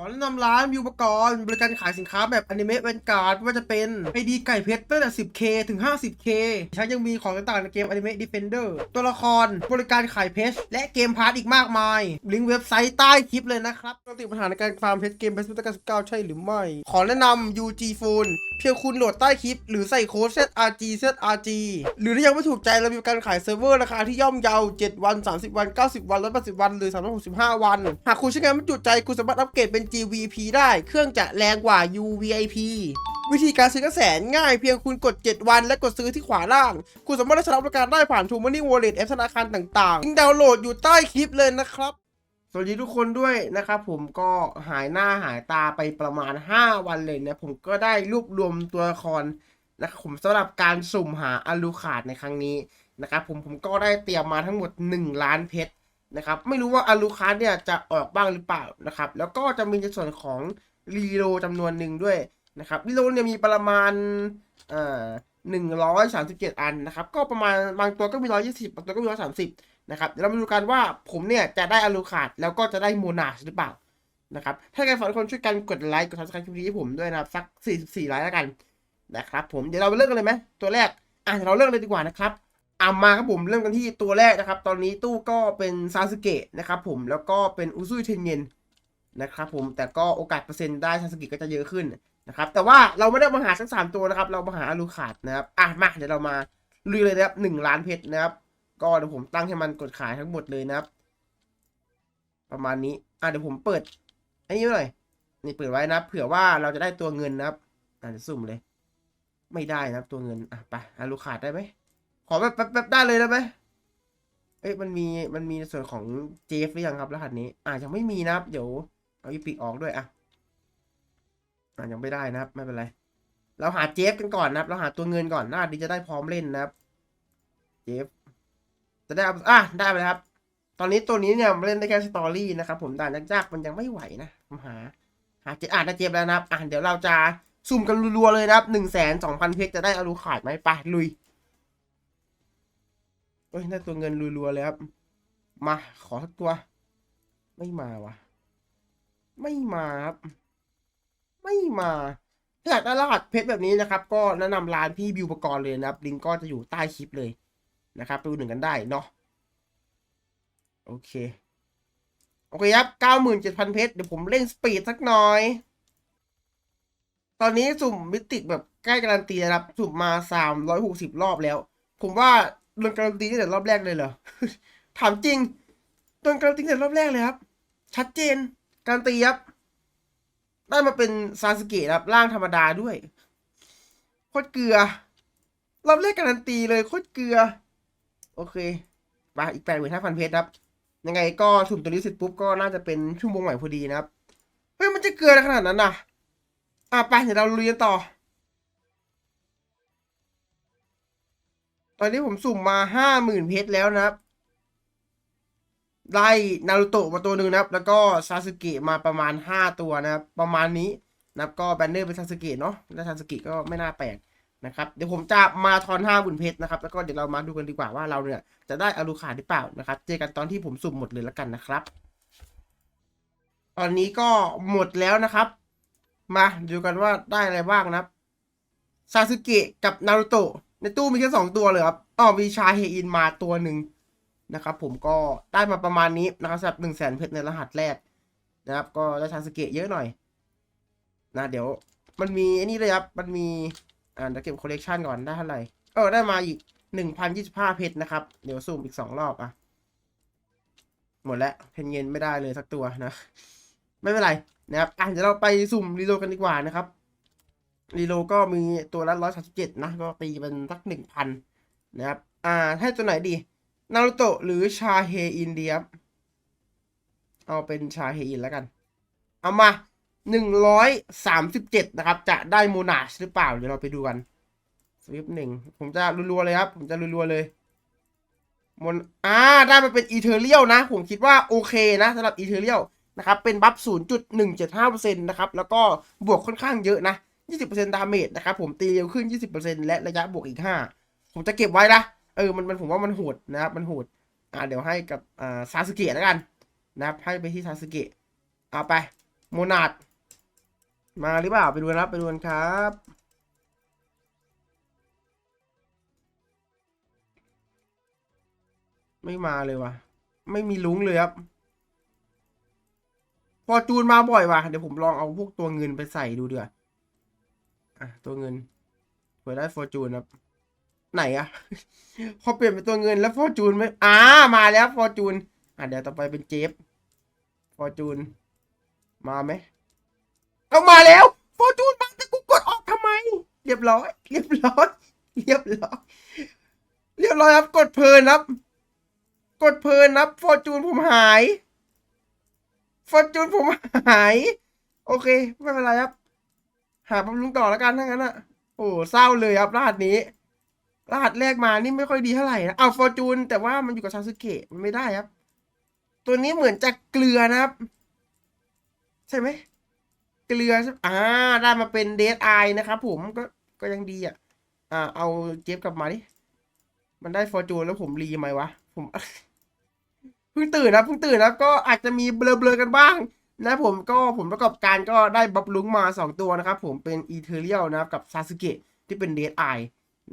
อแนะนำร้านวิวอุปกรณ์บริการขายสินค้าแบบอนิเมะเวนการ์ดไม่ว่าจะเป็นไอดีไก่เพชรตั้งแต่ 10k ถึง 50k ฉันยังมีของต่างๆในเกมอนิเมะ Defender ตัวละครบริการขายเพชรและเกมพาร์ทอีกมากมาย ลิงก์เว็บไซต์ใต้คลิปเลยนะครับปกติปัญหาในการฟาร์มเพชรเกมเพชรพุทธกาล19 ใช่หรือไม่ ขอแนะนำ UG Phone เพียงคุณโหลดใต้คลิป หรือใส่โค้ด ZRG ZRG หรือถ้ายังไม่ถูกใจเรามีการขายเซิร์ฟเวอร์ราคาที่ย่อมเยา7วัน 30 วัน 90 วัน180วันหรือ365 วัน หากคุณใช้งานไม่จุใจคุณสามารถอัปเกรดเป็น GVP ได้ เครื่องจะแรงกว่า UVIP วิธีการซื้อกระแสนง่ายเพียงคุณกด 7 วันและกดซื้อที่ขวาล่าง คุณสามารถได้รับบริการได้ผ่าน True Money Wallet แอปธนาคารต่างๆลิงดาวน์โหลดอยู่ใต้คลิปเลยนะครับสวัสดีทุกคนด้วยนะครับผมก็หายหน้าหายตาไปประมาณ 5 วันเลยนะผมก็ได้รวบรวมตัวละครนะครับผมสำหรับการสุ่มหาอลูขาดในครั้งนี้นะครับผมผมก็ได้เตรียมมาทั้งหมด 1 ล้านเพชร นะครับ ไม่รู้ว่าอลูคาร์เนี่ยจะออกบ้างหรือเปล่านะครับ แล้วก็จะมีในส่วนของรีโลจำนวนหนึ่งด้วยนะครับรีโลเนี่ยมีประมาณเอ่อหนึ่งร้อยสามสิบเจ็ดอันนะครับ ก็ประมาณบางตัวก็มีร้อยยี่สิบบางตัวก็มีร้อยสามสิบนะครับเดี๋ยวเรามาดูกันว่าผมเนี่ยจะได้อลูคาดแล้วก็จะได้โมนาชหรือเปล่านะครับ ถ้าใครฝากทุกคนช่วยกันกดไลค์กดซับสไครต์คลิปนี้ให้ผมด้วยนะครับสัก44ไลค์แล้วกันนะครับ ผมเดี๋ยวเราไปเริ่มกันเลยไหมตัวแรกอะเดี๋ยวเราเริ่มเลยดีกว่านะครับ อ่ามาครับผมเริ่มกันที่ตัวแรกนะครับ ตอนนี้ตู้ก็เป็นซาสึเกะนะครับผมแล้วก็เป็นอุซุยเทนเยนนะครับผมแต่ก็โอกาสเปอร์เซ็นต์ได้ซาสึเกะก็จะเยอะขึ้นนะครับแต่ว่าเราไม่ได้มาหาทั้งสามตัวนะครับ เรามาหาอลูคาดนะครับอะมาเดี๋ยวเรามาลุยเลยนะครับหนึ่งล้านเพชรนะครับ ก็เดี๋ยวผมตั้งให้มันกดขายทั้งหมดเลยนะครับ ประมาณนี้อะเดี๋ยวผมเปิดไอันนี้ไว้หน่อยนี่เปิดไว้นะ เผื่อว่าเราจะได้ตัวเงินนะครับอะเดี๋ยวสุ่มเลย ไม่ได้นะครับตัวเงินอะไปอะลูขาดได้ไหม ขอแบบแบบแบบได้เลยได้ไหมเอ้ยมันมีมันมีส่วนของเจฟหรือยังครับรหัสนี้ อะยังไม่มีนะครับ เดี๋ยวเอาอีปิกออกด้วยอะอะยังไม่ได้นะครับ ไม่เป็นไร เราหาเจฟกันก่อนนะครับ เราหาตัวเงินก่อนน่าดีจะได้พร้อมเล่นนะครับ เจฟ จะได้เอาอะได้ไปแล้วครับ ตอนนี้ตัวนี้เนี่ยเล่นได้แค่สตอรี่นะครับ ผมด่านยากๆมันยังไม่ไหวนะผมหา หาเจอ่านได้เจมแล้วนะครับ อะเดี๋ยวเราจะสุ่มกันรัวๆเลยนะครับหนึ่งแสนสองพันเพชรจะได้อารูขาดไหมไปลุย เฮ้ยได้ตัวเงินรัวๆเลยครับ มาขอสักตัว ไม่มาวะไม่มาครับ ไม่มาถ้าอยากได้รหัสเพชรแบบนี้นะครับ ก็แนะนำร้านพี่บิวประกรณ์เลยนะครับ ลิงก์ก็จะอยู่ใต้คลิปเลยนะครับไปดูหนึ่งกันได้เนาะโอเค โอเคครับเก้าหมื่นเจ็ดพันเพชรเดี๋ยวผมเล่นสปีดสักหน่อย ตอนนี้สุ่มมิติแบบใกล้การันตีนะครับ สุ่มมาสามร้อยหกสิบรอบแล้ว ผมว่า โดนการันตีตั้งแต่รอบแรกเลยเหรอ ถามจริงโดนการันตีตั้งแต่รอบแรกเลยครับ ชัดเจน การันตีครับ ได้มาเป็นซาสเกะครับ ร่างธรรมดาด้วย โคตรเกลือ รอบแรกการันตีเลยโคตรเกลือ โอเคไปอีกแปดหมื่นห้าพันเพชรครับ ยังไงก็สุ่มตัวนี้เสร็จปุ๊บก็น่าจะเป็นชั่วโมงใหม่พอดีนะครับ เฮ้ยมันจะเกลือขนาดนั้นน่ะ อะไปเดี๋ยวเราลุยกันต่อ ตอนนี้ผมสุ่มมาห้าหมื่นเพชรแล้วนะครับ ได้นารูโตะมาตัวหนึ่งนะครับ แล้วก็ซาสึเกะมาประมาณห้าตัวนะครับ ประมาณนี้นะครับก็แบนเนอร์เป็นซาสึเกะเนาะแล้วซาสึเกะก็ไม่น่าแปลกนะครับเดี๋ยวผมจะมาทอนห้าบุญเพชรนะครับแล้วก็เดี๋ยวเรามาดูกันดีกว่าว่าเราเนี่ยจะได้อาลูขาดหรือเปล่านะครับ เจอกันตอนที่ผมสุ่มหมดเลยแล้วกันนะครับ ตอนนี้ก็หมดแล้วนะครับ มาดูกันว่าได้อะไรบ้างนะครับซาสึเกะกับนารูโตะ ในตู้มีแค่สองตัวเลยครับอ๋อมีชาเฮอินมาตัวหนึ่งนะครับผมก็ได้มาประมาณนี้นะครับสำหรับหนึ่งแสนเพชรในรหัสแรกนะครับ ก็ได้ซาสเกะเยอะหน่อย นะเดี๋ยวมันมีอ้นี่เลยครับ มันมี อ่าเดี๋ยวเก็บคอลเลกชันก่อนได้เท่าไหร่เออได้มาอีกหนึ่งพันยี่สิบห้าเพชรนะครับ เดี๋ยวซูมอีกสองรอบอะ หมดแล้วเพนเย็นไม่ได้เลยสักตัวนะ ไม่เป็นไรนะครับอะเดี๋ยวเราไปสุ่มรีโลกันดีกว่านะครับ รีโลก็มีตัวละร้อยสามสิบเจ็ดนะ ก็ตีเป็นสักหนึ่งพันนะครับ อ่า ให้ตัวไหนดี นารูโตะหรือชาเฮอินเดียบเอาเป็นชาเฮอินแล้วกัน เอามาหนึ่งร้อยสามสิบเจ็ดนะครับ จะได้โมนาชหรือเปล่า เดี๋ยวเราไปดูกันสวิฟหนึ่ง ผมจะรัวๆเลยครับ ผมจะรัวๆเลยมนอ่า ได้มาเป็นอีเทอร์เรียลนะ ผมคิดว่าโอเคนะสำหรับอีเทอร์เรียลนะครับ เป็นบัฟศูนย์จุดหนึ่งเจ็ดห้าเปอร์เซ็นต์นะครับ แล้วก็บวกค่อนข้างเยอะนะ ยี่สิบเปอร์เซ็นต์ดาเมจนะครับผมตีเร็วขึ้นยี่สิบเปอร์เซ็นต์และระยะบวกอีกห้าผมจะเก็บไว้นะเออมันมันผมว่ามันโหดนะครับมันโหดอ่าเดี๋ยวให้กับอ่าซาสึเกะแล้วกันนะครับให้ไปที่ซาสึเกะเอาไปโมนาดมาหรือเปล่าไปดูนะครับไปดูกันครับไม่มาเลยว่ะ ไม่มีลุงเลยครับฟอจูนมาบ่อยว่ะ เดี๋ยวผมลองเอาพวกตัวเงินไปใส่ดูเดือ อะตัวเงินเผื่อได้ฟอร์จูนครับ ไหนอะพอเปลี่ยนเป็นตัวเงินแล้วฟอร์จูนไม่อ่ามาแล้วฟอร์จูนอะเดี๋ยวต่อไปเป็นเจฟฟอร์จูน มาไหมเอามาแล้วฟอร์จูนมาแต่กูกดออกทำไม เรียบร้อย เรียบร้อย เรียบร้อย เรียบร้อยครับ กดเพลินครับ กดเพลินครับฟอร์จูนผมหายฟอร์จูนผมหาย โอเค ไม่เป็นไรครับ หาบำรุงต่อแล้วกันทั้างนั้นอะโอ้เศร้าเลยครับรหัสนี้รหัสแรกมานี่ไม่ค่อยดีเท่าไหร่นะเอาฟอร์จูนแต่ว่ามันอยู่กับซาสึเกะมันไม่ได้ครับ ตัวนี้เหมือนจะเกลือนะครับ ใช่ไหมเกลือใช่อ่าได้มาเป็นเด d ไอนะครับผมก็ก็ยังดีอะ อ่า เอาเจฟกลับมาดิมันได้ฟอร์จูนแล้วผมรีไหมวะ ผมเพิ่งตื่นนะเพิ่งตื่นนะก็อาจจะมีเบลอๆกันบ้าง นะผมก็ผมประกอบการก็ได้บัฟลุงมา 2 ตัวนะครับ ผมเป็นอีเทเรียลนะครับกับซาสึเกะที่เป็นเด d ไอ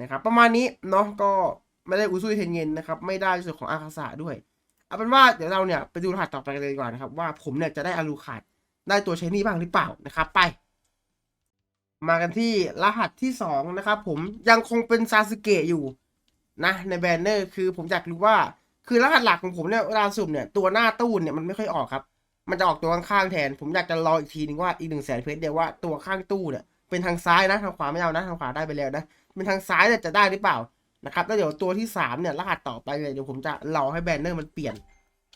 นะครับ ประมาณนี้เนาะก็ไม่ได้อุซุยเทนเงินนะครับ ไม่ได้ส่วนของอาคาสะด้วย เอาเป็นว่าเดี๋ยวเราเนี่ยไปดูรหัสต่อไปกันเลยดีกว่านะครับ ว่าผมเนี่ยจะได้อารูขาดได้ตัวใช้นี่บ้างหรือเปล่านะครับ ไป มากันที่รหัสที่ 2 นะครับ ผมยังคงเป็นซาสึเกะอยู่นะในแบนเนอร์คือผมอยากรู้ว่า คือรหัสหลักของผมเนี่ยเวลาสุ่มเนี่ยตัวหน้าตู้เนี่ยมันไม่ค่อยออกครับ มันจะออกตัวข้างๆแทน ผมอยากจะรออีกทีนึงว่าอีกหนึ่งแสนเพชรเดียวว่าตัวข้างตู้เนี่ยเป็นทางซ้ายนะทางขวาไม่เอานะทางขวาได้ไปแล้วนะเป็นทางซ้ายเนี่ยจะได้หรือเปล่านะครับแล้วเดี๋ยวตัวที่สามเนี่ยรหัสต่อไปเนี่ยเดี๋ยวผมจะรอให้แบนเนอร์มันเปลี่ยน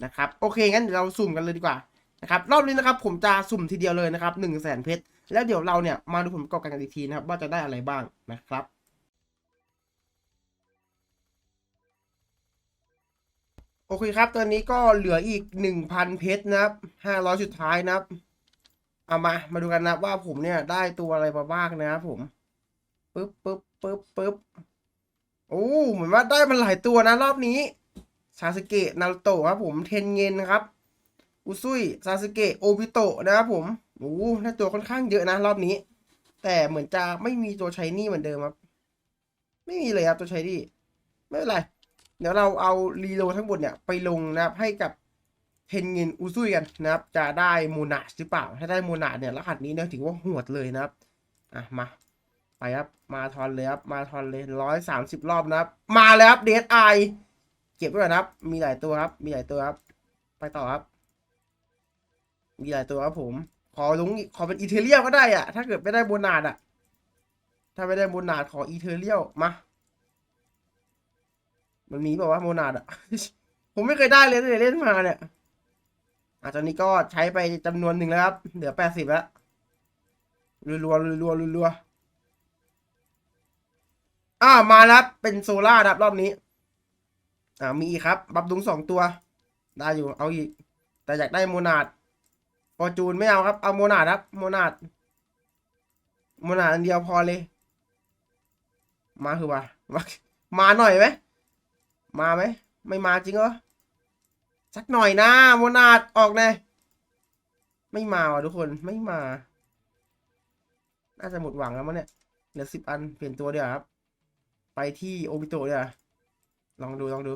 นะครับโอเคงั้นเดี๋ยวเราสุ่มกันเลยดีกว่านะครับรอบนี้นะครับผมจะสุ่มทีเดียวเลยนะครับหนึ่งแสนเพชรแล้วเดี๋ยวเราเนี่ยมาดูผลประกอบการกันอีกทีนะครับว่าจะได้อะไรบ้างนะครับ โอเคครับ ตอนนี้ก็เหลืออีกหนึ่งพันเพชรนะครับห้าร้อยสุดท้ายนะครับ เอามา มาดูกันนะว่าผมเนี่ยได้ตัวอะไรมาบ้างนะครับผม ปึ๊บปึ๊บปึ๊บปึ๊บโอ้เหมือนว่าได้มันหลายตัวนะรอบนี้ ซาสึเกะ นารูโตะครับผม เทนเงินครับ อุซุย ซาสึเกะ โอบิโตะนะครับผม โอ้ได้ตัวค่อนข้างเยอะนะรอบนี้ แต่เหมือนจะไม่มีตัวใช้นี่เหมือนเดิมครับ ไม่มีเลยครับตัวใช้นี่ ไม่เป็นไร เดี๋ยวเราเอารีโลทั้งหมดเนี่ยไปลงนะครับให้กับเทนเงินอุซุยกันนะครับ จะได้โมนาหรือเปล่า ถ้าได้โมนาเนี่ยรหัสนี้เนี่ยถือว่าหวดเลยนะครับ อะมาไปครับ มาทอนเลยครับ มาทอนเลยร้อยสามสิบรอบนะครับ มาแล้วครับเดทไอเก็บไว้ก่อนะครับ มีหลายตัวครับ มีหลายตัวครับ ไปต่อครับ มีหลายตัวครับผม ขอลงขอเป็นอีเทเรียลก็ได้อะถ้าเกิดไม่ได้โบนาดอะถ้าไม่ได้โบนาดขออีเทเรียลมา มันมีแบบว่าโมนาดอะ ผมไม่เคยได้เลยตั้งแต่เล่นมาเนี่ยอะตอนนี้ก็ใช้ไปจำนวนหนึ่งแล้วครับ เหลือแปดสิบแล้วรัวรัวรัวรัวรัวรัวอ่ามาแล้วเป็นโซล่าครับรอบนี้ อ่ามีอีกครับ บับดุงสองตัว ได้อยู่เอาอีก แต่อยากได้โมนาดฟอร์จูนไม่เอาครับ เอาโมนาดครับโมนาดโมนาดอันเดียวพอเลย มาคือว่ามามาหน่อยไหม มาไหม ไม่มาจริงเหรอ สักหน่อยนะโมนาดออกแน่ไม่มาว่ะทุกคน ไม่มา น่าจะหมดหวังแล้วมั้งเนี่ย เหลือสิบอัน เปลี่ยนตัวเดียวครับ ไปที่โอบิโตะเดียวลองดู ลองดู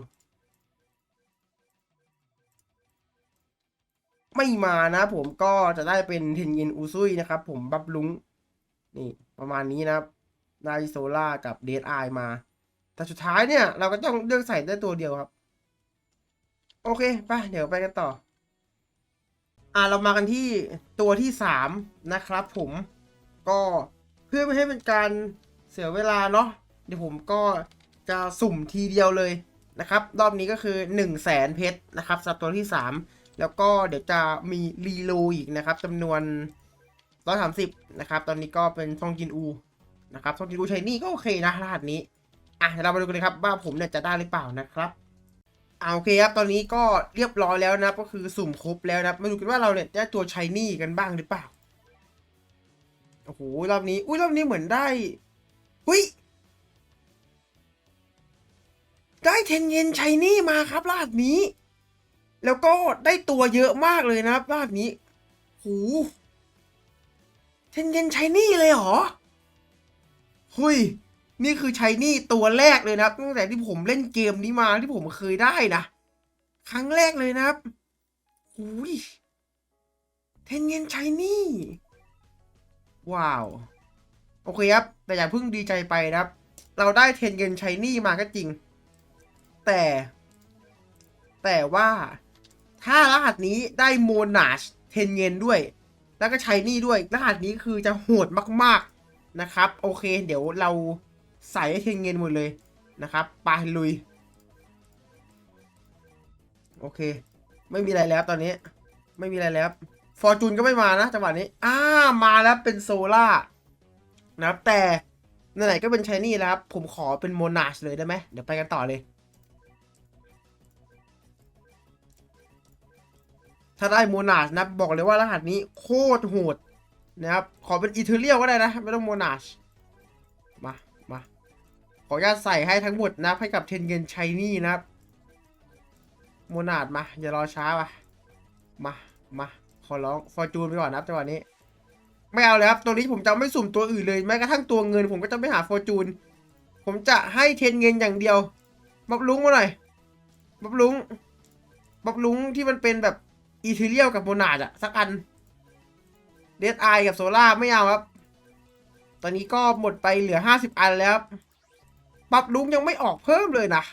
ไม่มานะผมก็จะได้เป็นเทนยินอูซุยนะครับ ผมบับลุง นี่ประมาณนี้นะครับ ได้โซล่ากับเดดไอมา แต่สุดท้ายเนี่ย เราก็ต้องเลือกใส่ได้ตัวเดียวครับ โอเคไปเดี๋ยวไปกันต่อ อ่าเรามากันที่ตัวที่สามนะครับ ผมก็เพื่อไม่ให้เป็นการเสียเวลาเนาะเดี๋ยวผมก็จะสุ่มทีเดียวเลยนะครับ รอบนี้ก็คือ 1 0 0 0 0แสนเพชรนะครับสำหรับตัวที่ 3 แล้วก็เดี๋ยวจะมีรีโลอีกนะครับจำนวน 130 นะครับ ตอนนี้ก็เป็นซองจินอูนะครับซองจินอูใช้นี่ก็โอเคนะรหัสนี้ อะเดี๋ยวเรามาดูกันเลยครับว่าผมเนี่ยจะได้หรือเปล่านะครับเอาโอเคครับตอนนี้ก็เรียบร้อยแล้วนะก็คือสุ่มครบแล้วนะมาดูกันว่าเราเนี่ยได้ตัวชายนี่กันบ้างหรือเปล่าโอ้โหรอบนี้อุ้ยรอบนี้เหมือนได้หุ้ยได้เทนเยนชายนี่มาครับรหัสนี้ แล้วก็ได้ตัวเยอะมากเลยนะครับรหัสนี้หูเทนเกนใช้นี่เลยเหรอหุย นี่คือใช้นี่ตัวแรกเลยนะครับตั้งแต่ที่ผมเล่นเกมนี้มาที่ผมเคยได้นะ ครั้งแรกเลยนะครับหุยเทนเกนใช้นี่ ว้าว โอเคครับ แต่อย่าเพิ่งดีใจไปนะครับ เราได้เทนเกนใช้นี่มาก็จริง แต่ แต่ว่าถ้ารหัสนี้ได้โมนาชเทนเงินด้วย แล้วก็ใช้นี่ด้วย รหัสนี้คือจะโหดมาก ๆนะครับ โอเค เดี๋ยวเรา ใส่ให้เทนเงินหมดเลยนะครับไปลุย โอเค ไม่มีอะไรแล้วตอนนี้ ไม่มีอะไรแล้วฟอร์จูนก็ไม่มานะจังหวะนี้อ่ามาแล้วเป็นโซล่านะครับแต่ไหนๆก็เป็นชายนี่แล้วครับ ผมขอเป็นโมนาชเลยได้ไหมเดี๋ยวไปกันต่อเลยถ้าได้โมนาชนะบอกเลยว่ารหัสนี้โคตรโหดนะครับ ขอเป็นอีเทเรียลก็ได้นะ ไม่ต้องโมนาช ขออนุญาตใส่ให้ทั้งหมดนะให้กับเทนเกนชัยนี่นะครับโมนาชมา อย่ารอช้าว่ะมามาขอร้องฟอร์จูนไปก่อนนะครับจังหวะนี้ ไม่เอาเลยครับ ตัวนี้ผมจะไม่สุ่มตัวอื่นเลย แม้กระทั่งตัวเงินผมก็จะไม่หาฟอร์จูน ผมจะให้เทนเงินอย่างเดียวบับลุงมาหน่อยบับลุงบับลุงที่มันเป็นแบบอีเทเรียลกับโมนาดอะสักอันเดดไอกับโซล่าไม่เอาครับ ตอนนี้ก็หมดไปเหลือห้าสิบอันแล้วครั บับลุงยังไม่ออกเพิ่มเลยนะ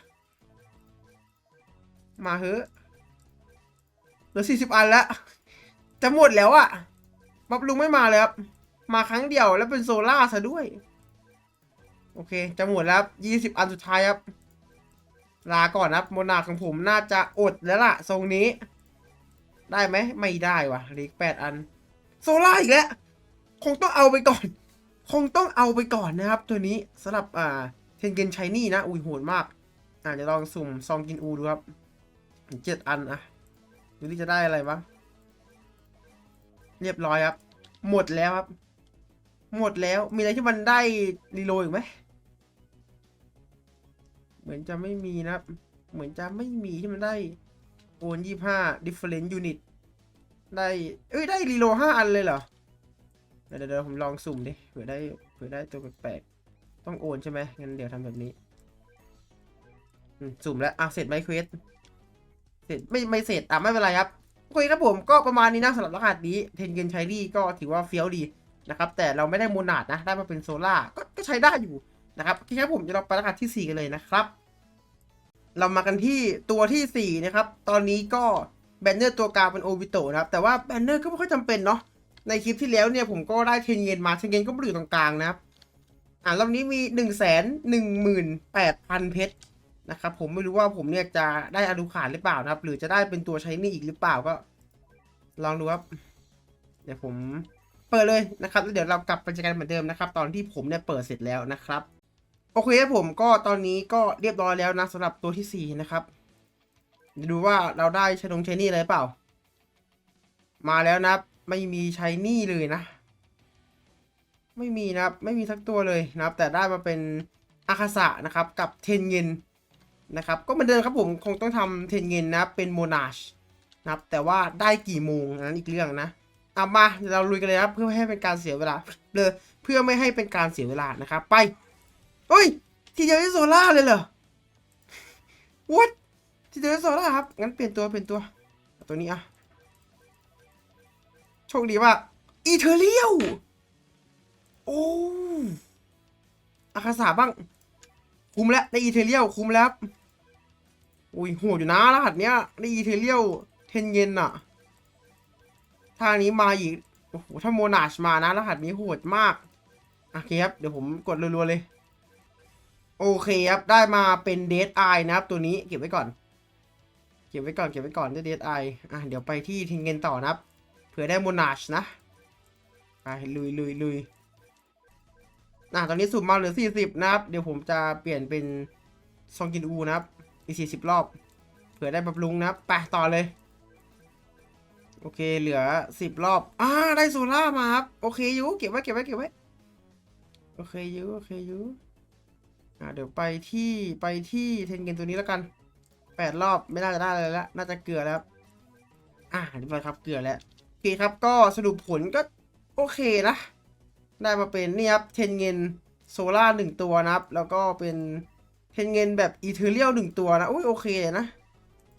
มาเฮ้อเหลือสี่สิบอันแล้ว จะหมดแล้วอะบับลุงไม่มาเลยครับ มาครั้งเดียวแล้วเป็นโซล่าซะด้วย โอเค จะหมดแล้วยี่สิบอันสุดท้ายครับ ลาก่อนนะครับโมนาของผมน่าจะอดแล้วล่ะ ทรงนี้ ได้ไหม ไม่ได้ว่ะเหล็กแปดอัน โซล่าอีกแล้ว คงต้องเอาไปก่อน คงต้องเอาไปก่อนนะครับ ตัวนี้สำหรับอ่า เทนเกนชัยนี่นะ อุ้ยโหดมาก อ่าเดี๋ยวลองสุ่มซองกินอูดูครับเจ็ดอันอะดูนี่จะได้อะไรบ้างเรียบร้อยครับ หมดแล้วครับ หมดแล้วมีอะไรที่มันได้รีโลอีกไหมเหมือนจะไม่มีนะครับเหมือนจะไม่มีที่มันได้โอนยี่ห้า different unit ได้ เอ้ย ได้รีโลห้าอันเลยเหรอ เดี๋ยวเดี๋ยวผมลองสุ่มดิ เผื่อได้ เผื่อได้ตัวแปลก ต้องโอนใช่ไหมงั้นเดี๋ยวทำแบบนี้สุ่มแล้วอะเสร็จไหมเควสเสร็จไม่ไม่เสร็จอะไม่เป็นไรครับโอเคครับผมก็ประมาณนี้นะสำหรับรหัสนี้เทนเกนชัยรี่ก็ถือว่าเฟี้ยวดีนะครับ แต่เราไม่ได้โมนาดนะ ได้มาเป็นโซล่าก็ก็ใช้ได้อยู่นะครับโอเคครับผมจะเราไปรหัสที่ 4 กันเลยนะครับ เรามากันที่ตัวทีสี่ 4 นะครับ ตอนนี้ก็แบนเนอร์ตัวกลางเป็นโอบิโตนะครับ แต่ว่าแบนเนอร์ก็ไม่ค่อยจำเป็นเนาะในคลิปที่แล้วเนี่ยผมก็ได้เทนเยนมาเทนเยนก็ไม่อยู่ตรงกลางนะครับ อ่ารอบนี้มี1นึ่งแสนหนึ่งหมื่นแปดพันเพชรนะครับผมไม่รู้ว่าผมเนี่ยจะได้อนุขาดหรือเปล่านะครับ หรือจะได้เป็นตัวใช้นี่อีกหรือเปล่าก็ ลองดูครับ เดี๋ยวผมเปิดเลยนะครับแล้วเดี๋ยวเรากลับไปเจอกันเหมือนเดิมนะครับ ตอนที่ผมเนี่ยเปิดเสร็จแล้วนะครับ โอเคครับผมก็ตอนนี้ก็เรียบร้อยแล้วนะสำหรับตัวที่สี่นะครับเดี๋ยวดูว่าเราได้ชนงใช้นี่อะไรเปล่า มาแล้วนะไม่มีใช้นี่เลยนะ ไม่มีนะครับ ไม่มีสักตัวเลยนะครับ แต่ได้มาเป็นอาคาสะนะครับกับเทนเงินนะครับ ก็เหมือนเดิมครับผมคงต้องทำเทนเงินนะครับเป็นโมนาชนะครับแต่ว่าได้กี่โมงนั้นอีกเรื่องนะเอามาเราลุยกันเลยครับเพื่อไม่ให้เป็นการเสียเวลาเลยเพื่อไม่ให้เป็นการเสียเวลานะครับ ไปเฮ้ย ทีเดียวที่โซล่าเลยเหรอ what ทีเดียวที่โซล่าครับงั้นเปลี่ยนตัวเปลี่ยนตัวตัวนี้อะโชคดีว่าอีเทเรียล โอ้อาคาสาบ้าง คุ้มแล้วได้อีเทเรียลคุ้มแล้ว อุ้ยโหดอยู่นะรหัสเนี้ยได้อีเทเรียลเทนเยนอะถ้าอันนี้มาอีก โอ้โห ถ้าโมนาชมานะ รหัสนี้โหดมากโอเคครับ เดี๋ยวผมกดรัวๆเลย โอเคครับ ได้มาเป็นเดดไอนะครับ ตัวนี้เก็บไว้ก่อน เก็บไว้ก่อน เก็บไว้ก่อนเดดไออะ เดี๋ยวไปที่ทิงเงินต่อนะครับ เผื่อได้โมนาชนะ ไปลุยลุยลุย อะตอนนี้สุ่มมาเหลือ 40 นะครับ เดี๋ยวผมจะเปลี่ยนเป็นซองกินอูนะครับ อีก 40 รอบ เผื่อได้ปรับำรุงนะครับไปต่อเลย โอเค เหลือสิบรอบ อ่า ได้โซล่ามาครับ โอเคอยูเก็บไว้ เก็บไว้ เก็บไว้ โอเคอยูโอเคอยูอ่า เดี๋ยวไปที่ ไปที่เทนเกนตัวนี้แล้วกันแปดรอบ ไม่น่าจะได้เลยละน่าจะเกลือแล้ว อ่าเรียบร้อยครับ เกลือแล้ว โอเคครับ ก็สรุปผลก็โอเคนะ ได้มาเป็นนี่ครับเทนเงินโซล่าหนึ่งตัวนะครับ แล้วก็เป็นเทนเงินแบบอีเทเรียลหนึ่งตัวนะอุ้ยโอเคนะ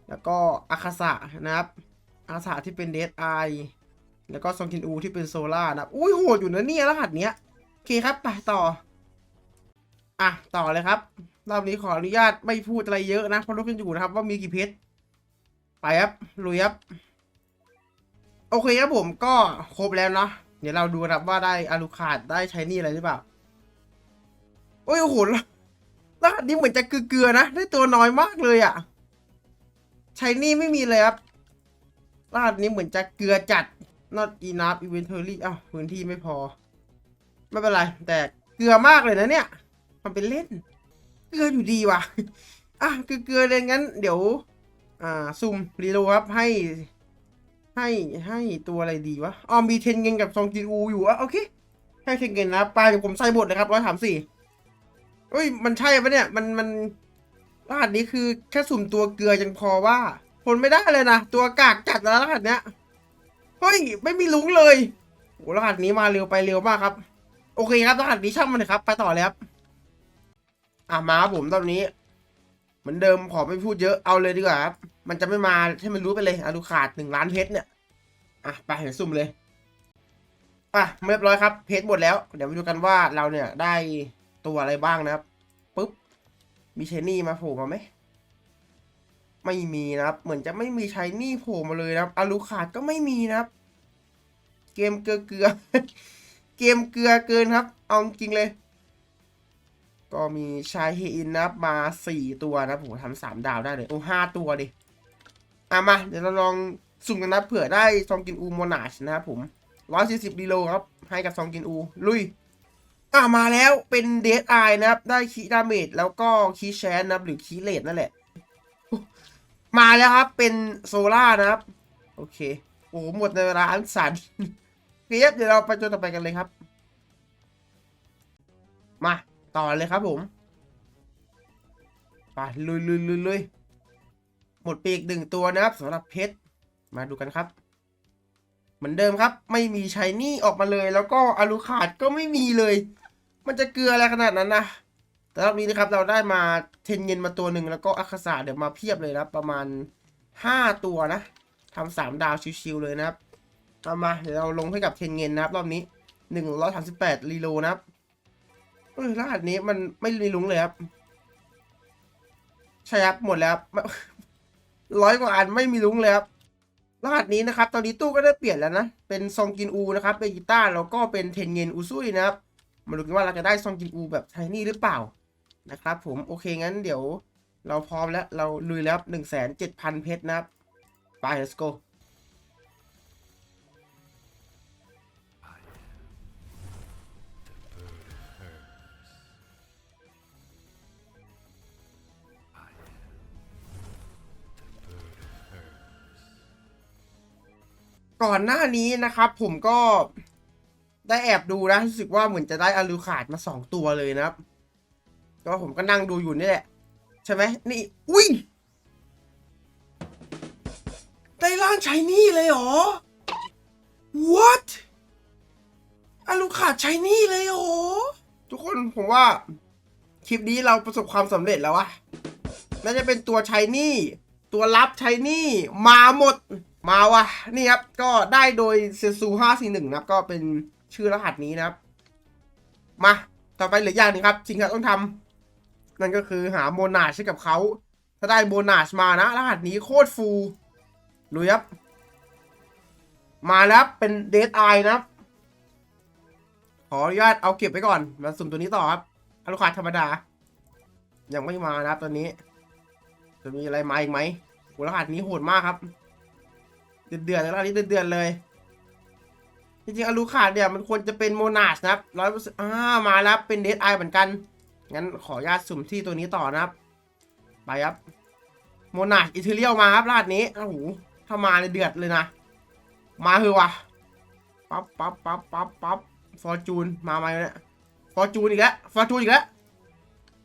แล้วก็อาคาสะนะครับ อาคาสะที่เป็นเดดไอแล้วก็ซองกินอูที่เป็นโซล่านะครับอุ้ยโหดอยู่นะเนี่ยรหัสเนี้ยโอเคครับไปต่อ อะต่อเลยครับรอบนี้ขออนุญาตไม่พูดอะไรเยอะนะเพราะรู้กันอยู่นะครับ ว่ามีกี่เพชรไปครับลุยครับ โอเคครับผมก็ครบแล้วเนาะ เดี๋ยวเราดูครับว่าได้อาลูคาดได้ใช้นี่อะไรหรือเปล่า โอ้ยโอ้โหรหัสนี้เหมือนจะเกลือๆนะ ได้ตัวน้อยมากเลยอะ่ะใช้นี่ไม่มีเลยครับรหัสนี้เหมือนจะเกลือจัด not enough inventory อ้าวพื้นที่ไม่พอ ไม่เป็นไร แต่เกลือมากเลยนะเนี่ยทำเป็นเล่น เกลืออยู่ดีว่ะ อะเกลือเลยงั้น เดี๋ยว อ่าซุ่มรีโลครับให้ ให้ให้ตัวอะไรดีวะออมีเทนเงินกับซองจินอูอยู่อะโอเคให้เทนเงินนะปลาเดี๋ยวผมใส่บทเลยครับร้อยสามสี่เอ้ยมันใช่ปะเนี่ยมันมันรหัสนี้คือแค่สุ่มตัวเกลือยังพอว่าทนไม่ได้เลยนะตัวกากจัดแล้วรหัสเนี้ยเฮ้ยไม่มีลุงเลยโหรหัสนี้มาเร็วไปเร็วมากครับ โอเคครับรหัสนี้ช่างมันเลยครับ ไปต่อเลยครับอะมาครับผมตอนนี้ เหมือนเดิมขอไม่พูดเยอะเอาเลยดีกว่าครับ มันจะไม่มาให้มันรู้ไปเลยอาดูขาดหนึ่งล้านเพชรเนี่ย อะ ไปเห็นซุ่มเลย อะเรียบร้อยครับ เพชรหมดแล้ว เดี๋ยวมาดูกันว่าเราเนี่ยได้ตัวอะไรบ้างนะครับปุ๊บ มีเชนี่มาโผล่มาไหม ไม่มีนะครับ เหมือนจะไม่มีชายนี่โผล่มาเลยนะครับอาลูขาดก็ไม่มีนะครับ เกมเกลือเกลือ เกมเกลือเกินครับ เอาจริงเลย ก็มีชายเฮอินนะครับมาสี่ตัวนะผมทำสามดาวได้เลย โอ้ห้าตัวดิ อะมา เดี๋ยวเราลองสุ่มกันนะเผื่อได้ซองกินอูโมนาชนะครับผมร้อยสี่สิบดีโลครับให้กับซองกินอู ลุย อะมาแล้วเป็นเดดไอนะครับ ได้คีดาเมจแล้วก็คีแชนนะครับ หรือคีเลดนั่นแหละ มาแล้วครับเป็นโซล่านะครับ โอเค โอ้หมดในเวลาอันสันเคครับเดี๋ยวเราไปจนต่อไปกันเลยครับ มา ต่อเลยครับผม ไปลุยลุยลุยลุย หมดไปอีกหนึ่งตัวนะครับสำหรับเพชรมาดูกันครับ เหมือนเดิมครับ ไม่มีชายนี่ออกมาเลย แล้วก็อาลูขาดก็ไม่มีเลย มันจะเกลืออะไรขนาดนั้นนะแต่รอบนี้นะครับเราได้มาเทนเงินมาตัวหนึ่งแล้วก็อัคาสาเดี๋ยวมาเพียบเลยนะประมาณห้าตัวนะทำสามดาวชิวๆเลยนะครับเอามาเดี๋ยวเราลงให้กับเทนเงินนะครับ รอบนี้หนึ่งร้อยสามสิบแปดรีโลนะครับเออรหัสนี้มันไม่มีลุงเลยครับใช่ครับหมดแล้ว ร้อยกว่าอันไม่มีลุงเลยครับรหัสนี้นะครับ ตอนนี้ตู้ก็ได้เปลี่ยนแล้วนะ เป็นซองกินอูนะครับ เป็นกีตาร์แล้วก็เป็นเทนเงินอูซุยนะครับ มาดูกันว่าเราจะได้ซองกินอูแบบไทนี่หรือเปล่านะครับ ผมโอเคงั้นเดี๋ยว เราพร้อมแล้วเราลุยแล้วหนึ่งแสนเจ็ดพันเพชรนะครับไป let's go ก่อนหน้านี้นะครับ ผมก็ได้แอบดูนะรู้สึกว่าเหมือนจะได้อาลูขาดมาสองตัวเลยนะครับก็ผมก็นั่งดูอยู่นี่แหละ ใช่ไหมนี่ อุ้ยได้ร่างชายนี่เลยเหรอ what อาลูขาดชายนี่เลยเหรอ ทุกคนผมว่า คลิปนี้เราประสบความสำเร็จแล้ววะน่าจะเป็นตัวชายนี่ ตัวรับชายนี่ มาหมด มาวะนี่ครับ ก็ได้โดยเซซูห้าสี่หนึ่งนะครับ ก็เป็นชื่อรหัสนี้นะครับ มา ต่อไปเหลืออย่างนึงครับสิ่งที่ต้องทำนั่นก็คือหาโบนัสให้กับเขาถ้าได้โบนัสมานะ รหัสนี้โคตรฟูลุยครับ มาแล้วเป็นเดทไอนะครับขออนุญาตเอาเก็บไว้ก่อน มาสุ่มตัวนี้ต่อครับอลูคาธรรมดา ยังไม่มานะครับตอนนี้ จะมีอะไรมาอีกไหมโหรหัสนี้โหดมากครับ เดือดๆเลยรหัสนี้เดือดๆเลย จริงๆอลูคาดเนี่ยมันควรจะเป็นโมนาสนะครับร้อยเปอร์เซ็นต์อ่ามาแล้วเป็นเดทไอเหมือนกัน งั้นขออนุญาตสุ่มที่ตัวนี้ต่อนะครับ ไปครับโมนาสอิเทเรียลมาครับรหัสนี้โอ้โหถ้ามาเลยเดือดเลยนะ มาเถอวะปั๊บปั๊บปั๊บปั๊บปั๊บฟอร์จูนมาไหมเนี่ยฟอร์จูนอีกแล้วฟอร์จูนอีกแล้ว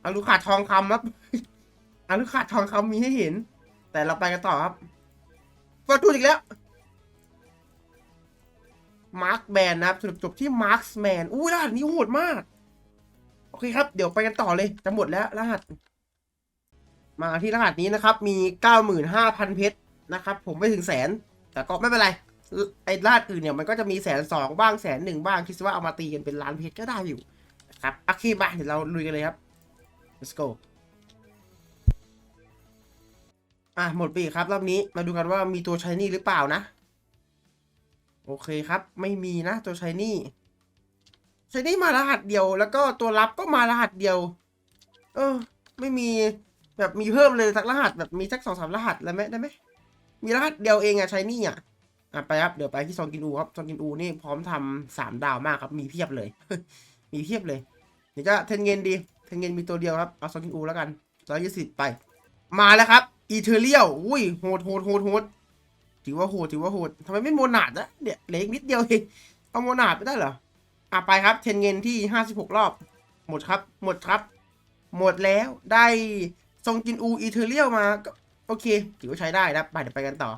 อลูคาดทองคำครับอลูคาดทองคำมีให้เห็น แต่เราไปกันต่อครับ ฟอร์จูนอีกแล้วมาร์คแมนนะครับสรุปจบที่มาร์คแมนอู้รหัสนี้โหดมาก โอเคครับ เดี๋ยวไปกันต่อเลย จะหมดแล้วรหัส มาที่รหัสนี้นะครับ มี 95,000 เพชรนะครับ ผมไม่ถึงแสน แต่ก็ไม่เป็นไร ไอ้รหัสอื่นเนี่ยมันก็จะมีแสนสองบ้างแสนหนึ่งบ้าง คิดซะว่าเอามาตีกันเป็นล้านเพชรก็ได้อยู่นะครับโอเคมาเดี๋ยวเราลุยกันเลยครับ let's go อะหมดปีครับรอบนี้มาดูกันว่ามีตัวชายนี่หรือเปล่านะ โอเคครับ ไม่มีนะตัวชายนี่ชายนี่มารหัสเดียว แล้วก็ตัวรับก็มารหัสเดียว เออ ไม่มีแบบมีเพิ่มเลยสักรหัสแบบมีสักสองสามรหัสแล้วไหมได้ไหมมีรหัสเดียวเองอะชายนี่อะอะไปครับเดี๋ยวไปที่ซองกินอูครับซองกินอูนี่พร้อมทำสามดาวมากครับมีเพียบเลย มีเพียบเลยเดี๋ยวจะเทนเงินดีเทนเงินมีตัวเดียวครับเอาซองกินอูแล้วกันร้อยยี่สิบไป มาแล้วครับ อีเทเรียลอุ้ยโหดโหดโหดโหดถือว่าโหดถือว่าโหดทำไมไม่โมนาดนะเนี่ยเหลืออีกนิดเดียวเองเอาโมนาดไม่ได้เหรออะไปครับเทนเงินที่ห้าสิบหกรอบ หมดครับ หมดครับ หมดแล้วได้ซองกินอูอีเทเรียลมาก็โอเค ถือว่าใช้ได้นะไปเดี๋ยวไปกันต่อ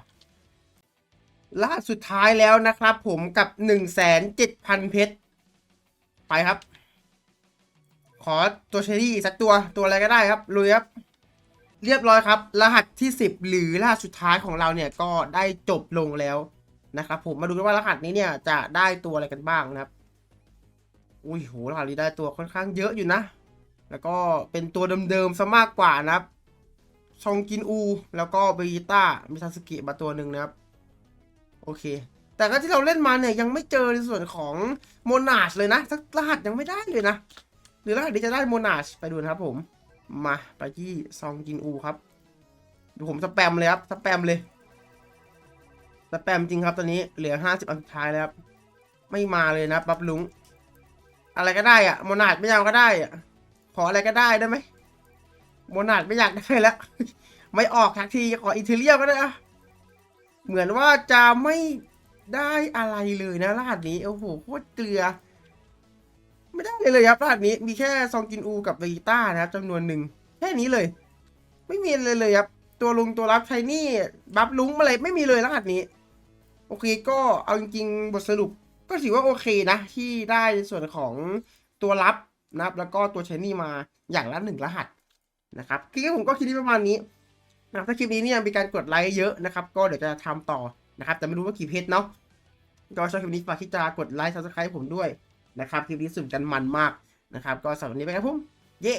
ล่าสุดท้ายแล้วนะครับผมกับหนึ่งแสนเจ็ดพันเพชรไปครับ ขอตัวเชอรี่สักตัวตัวอะไรก็ได้ครับลุยครับ เรียบร้อยครับ รหัสที่ 10 หรือรหัสสุดท้ายของเราเนี่ยก็ได้จบลงแล้วนะครับผมมาดูกันว่ารหัสนี้เนี่ยจะได้ตัวอะไรกันบ้างนะครับ อุ้ยโหรหัสนี้ได้ตัวค่อนข้างเยอะอยู่นะ แล้วก็เป็นตัวเดิมๆซะมากกว่านะครับ ชองกินอู แล้วก็เบยิต้ามิซาสกิมาตัวหนึ่งนะครับ โอเค แต่ก็ที่เราเล่นมาเนี่ยยังไม่เจอในส่วนของโมนาชเลยนะสักรหัสยังไม่ได้เลยนะ หรือรหัสนี้จะได้โมนาชไปดูนะครับผม มาไปที่ซองกินอูครับดูผมสแปมเลยครับสแปมเลยสแปมจริงครับตอนนี้เหลือห้าสิบอันสุดท้ายแล้วครับ ไม่มาเลยนะบับลุง อะไรก็ได้อะโมนาชไม่เอาก็ได้อะขออะไรก็ได้ได้ไหมโมนาชไม่อยากได้แล้ว ไม่ออกทักทีขออินเทเรียก็ได้อะเหมือนว่าจะไม่ได้อะไรเลยนะรหัสนี้โอ้โหโคตรเกลือ ไม่ได้เลยครับรหัสนี้มีแค่ซองกินอูกับเวจิต้านะครับจำนวนหนึ่งแค่นี้เลย ไม่มีเลยเลยครับ ตัวลุงตัวรับไทนี่บัฟลุงอะไรไม่มีเลยรหัสนี้ โอเคก็เอาจริงๆบทสรุปก็ถือว่าโอเคนะ ที่ได้ในส่วนของตัวรับนะครับ แล้วก็ตัวชนี่มาอย่างละหนึ่งรหัสนะครับคลิปผมก็คลิปนี้ประมาณนี้นะครับถ้าคลิปนี้เนี่ยมีการกดไลค์เยอะนะครับ ก็เดี๋ยวจะทำต่อนะครับ แต่ไม่รู้ว่ากี่เพจเนาะก็ชอบคลิปนี้ฝากที่จะกดไลค์ซับสไครต์ผมด้วย นะครับคลิปนี้สุ่มกันมันมากนะครับ ก็สำหรับวันนี้ไปครับผม เย้